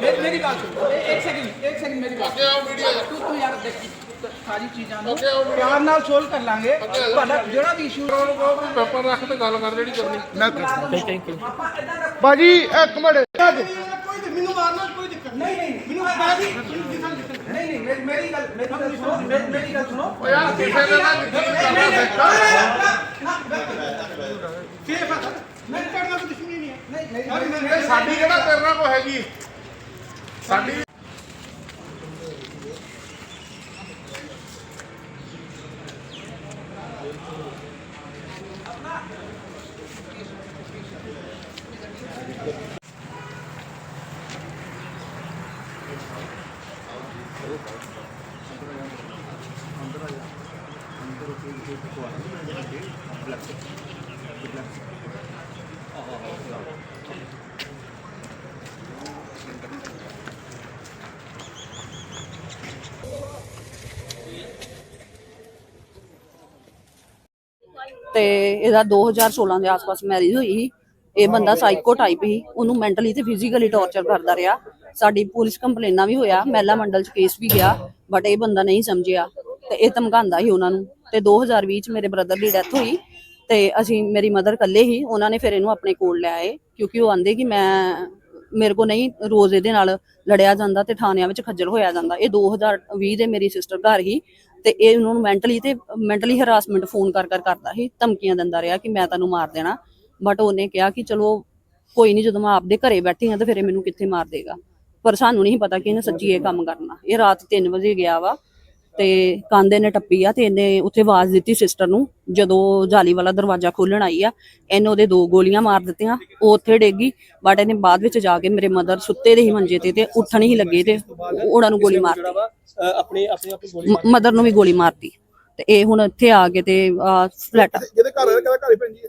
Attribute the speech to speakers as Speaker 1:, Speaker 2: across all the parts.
Speaker 1: ਮੇਰੀ ਮੇਰੀ ਬਾਤ ਸੁਣ।
Speaker 2: ਇੱਕ ਸੈਕਿੰਡ ਇੱਕ ਸੈਕਿੰਡ ਮੇਰੀ
Speaker 1: ਬਾਤ ਤੂੰ ਤੂੰ ਯਾਰ ਦੇਖੀ ਸਾਰੀ
Speaker 3: ਚੀਜ਼ਾਂ ਨੂੰ ਪਿਆਰ ਨਾਲ ਸੋਲਵ ਕਰ ਲਾਂਗੇ। ਤੁਹਾਡਾ ਜਿਹੜਾ ਵੀ ਇਸ਼ੂ ਨੂੰ ਕਹੋ ਵੀ
Speaker 1: ਪੇਪਰ ਰੱਖ ਤੇ ਗੱਲ ਕਰ ਜਿਹੜੀ ਕਰਨੀ। ਮੈਂ ਥੈਂਕ ਯੂ ਬਾਜੀ ਇੱਕ ਮਿੰਟ।
Speaker 3: ਕੋਈ ਮੈਨੂੰ ਮਾਰਨਾ ਕੋਈ ਦਿੱਕਤ ਨਹੀਂ। ਨਹੀਂ ਮੈਨੂੰ ਬਾਜੀ ਨਹੀਂ ਨਹੀਂ ਮੇਰੀ ਗੱਲ ਮੇਰੀ ਗੱਲ ਸੁਣੋ ਮੇਰੀ ਗੱਲ ਸੁਣੋ।
Speaker 1: ਓ ਯਾਰ ਕਿਸੇ ਦਾ ਨਾ
Speaker 3: ਕਿਸੇ
Speaker 1: ਦਾ ਸਾਡੀ ਕਿਹੜਾ ਤੇਰੇ ਨਾਲ ਕੋ ਹੈਗੀ ਸਾਡੀ
Speaker 4: ਤੇ ਇਹਦਾ 2016 ਦੇ ਆਸ-ਪਾਸ ਮੈਰਿਜ ਹੋਈ ਸੀ। ਇਹ ਬੰਦਾ ਸਾਈਕੋ ਟਾਈਪ ਸੀ। ਉਹਨੂੰ ਮੈਂਟਲੀ ਤੇ ਫਿਜ਼ੀਕਲੀ ਟੌਰਚਰ ਕਰਦਾ ਰਿਹਾ। ਸਾਡੀ ਪੁਲਿਸ ਕੰਪਲੇਨਾਂ ਵੀ ਹੋਇਆ। ਮਹਿਲਾ ਮੰਡਲ ਚ ਕੇਸ ਵੀ ਗਿਆ ਬਟ ਇਹ ਬੰਦਾ ਨਹੀਂ ਸਮਝਿਆ। ਤੇ ਇਹ ਧਮਕਾਉਂਦਾ ਸੀ ਉਹਨਾਂ ਨੂੰ। ਤੇ 2020 ਚ ਮੇਰੇ ਬ੍ਰਦਰ ਦੀ ਡੈਥ ਹੋਈ। ਤੇ ਅਸੀਂ ਮੇਰੀ ਮਦਰ ਇਕੱਲੇ ਹੀ ਉਹਨਾਂ ਨੇ ਫਿਰ ਇਹਨੂੰ ਆਪਣੇ ਕੋਲ ਲੈ ਆਏ। ਕਿਉਂਕਿ ਉਹ ਆਂਦੇ ਕਿ ਮੈਂ ਮੇਰੇ ਕੋ ਨਹੀਂ ਰੋਜ਼ ਇਹਦੇ ਨਾਲ ਲੜਿਆ ਜਾਂਦਾ ਤੇ ਥਾਣਿਆਂ ਵਿੱਚ ਖੱਜਲ ਹੋਇਆ ਜਾਂਦਾ। ਇਹ 2020 ਦੇ ਮੇਰੀ ਸਿਸਟਰ ਘਰ ਹੀ ਤੇ ਇਹ ਉਹਨਾਂ ਨੂੰ ਮੈਂਟਲੀ ਤੇ ਮੈਂਟਲੀ ਹਰਾਸਮੈਂਟ ਫੋਨ ਕਰ ਕਰ ਕਰਦਾ ਸੀ, ਧਮਕੀਆਂ ਦਿੰਦਾ ਰਿਹਾ ਕਿ ਮੈਂ ਤੈਨੂੰ ਮਾਰ ਦੇਣਾ। ਬਟ ਉਹਨੇ ਕਿਹਾ ਕਿ ਚਲੋ ਕੋਈ ਨਹੀਂ ਜਦੋਂ ਮੈਂ ਆਪਦੇ ਘਰੇ ਬੈਠੀ ਹਾਂ ਤੇ ਫਿਰ ਇਹ ਮੈਨੂੰ ਕਿੱਥੇ ਮਾਰ ਦੇਗਾ। ਪਰ ਸਾਨੂੰ ਨਹੀਂ ਪਤਾ ਕਿ ਇਹਨੇ ਸੱਚੀ ਇਹ ਕੰਮ ਕਰਨਾ। ਇਹ ਰਾਤ 3 ਵਜੇ ਗਿਆ ਵਾ। ਤੇ ਕਾਂਦੇ ਨੇ ਟੱਪੀ ਆ ਤੇ ਇਹਨੇ ਉੱਥੇ ਆਵਾਜ਼ ਦਿੱਤੀ ਸਿਸਟਰ ਨੂੰ ਜਦੋਂ ਜਾਲੀ ਵਾਲਾ ਦਰਵਾਜ਼ਾ ਖੋਲਣ ਆਈ ਆ ਇਹਨੇ ਉਹਦੇ ਦੋ ਗੋਲੀਆਂ ਮਾਰ ਦਿੱਤੀਆਂ ਉਹ ਉੱਥੇ ਡੇਗੀ ਬਟ ਇਹਨੇ ਬਾਅਦ ਵਿੱਚ ਜਾ ਕੇ ਮੇਰੇ ਮਦਰ ਸੁੱਤੇ ਦੇ ਹੀ ਮੰਜੇ ਤੇ ਤੇ ਉੱਠਣ ਹੀ ਲੱਗੇ ਤੇ ਉਹਨਾਂ ਨੂੰ ਗੋਲੀ ਮਾਰਤੀ।
Speaker 2: ਆਪਣੀ ਆਪਣੀ ਆਪਣੀ ਗੋਲੀ
Speaker 4: ਮਦਰ ਨੂੰ ਵੀ ਗੋਲੀ ਮਾਰਤੀ ਤੇ ਇਹ ਹੁਣ ਇੱਥੇ ਆ ਕੇ ਤੇ ਫਲੈਟ
Speaker 1: ਜਿਹਦੇ ਘਰ ਹੈ ਕਿਹਦਾ ਘਰ ਹੀ ਪੈਂਦੀ ਹੈ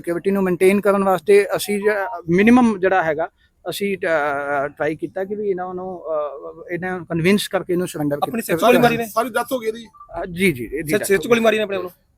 Speaker 5: ਸਿਕਿਉਰਿਟੀ ਨੂੰ ਮੇਨਟੇਨ ਕਰਨ ਵਾਸਤੇ ਅਸੀਂ ਮਿਨੀਮਮ ਜਿਹੜਾ ਹੈਗਾ ਅਸੀਂ ਟਰਾਈ ਕੀਤਾ ਕਿ ਵੀ ਇਹਨਾਂ ਨੂੰ ਇਹਨਾਂ ਨੂੰ ਕਨਵਿੰਸ ਕਰਕੇ ਇਹਨੂੰ ਸਰੈਂਡਰ
Speaker 2: ਆਪਣੀ 'ਚ ਗੋਲੀ ਮਾਰੀ ਨੇ?
Speaker 1: ਸਾਰੀ ਗਈ ਇਹਦੀ।
Speaker 5: ਜੀ ਜੀ
Speaker 2: ਸਿਰ 'ਚ ਗੋਲੀ ਮਾਰੀ ਨੇ ਆਪਣੇ ਵੱਲੋਂ?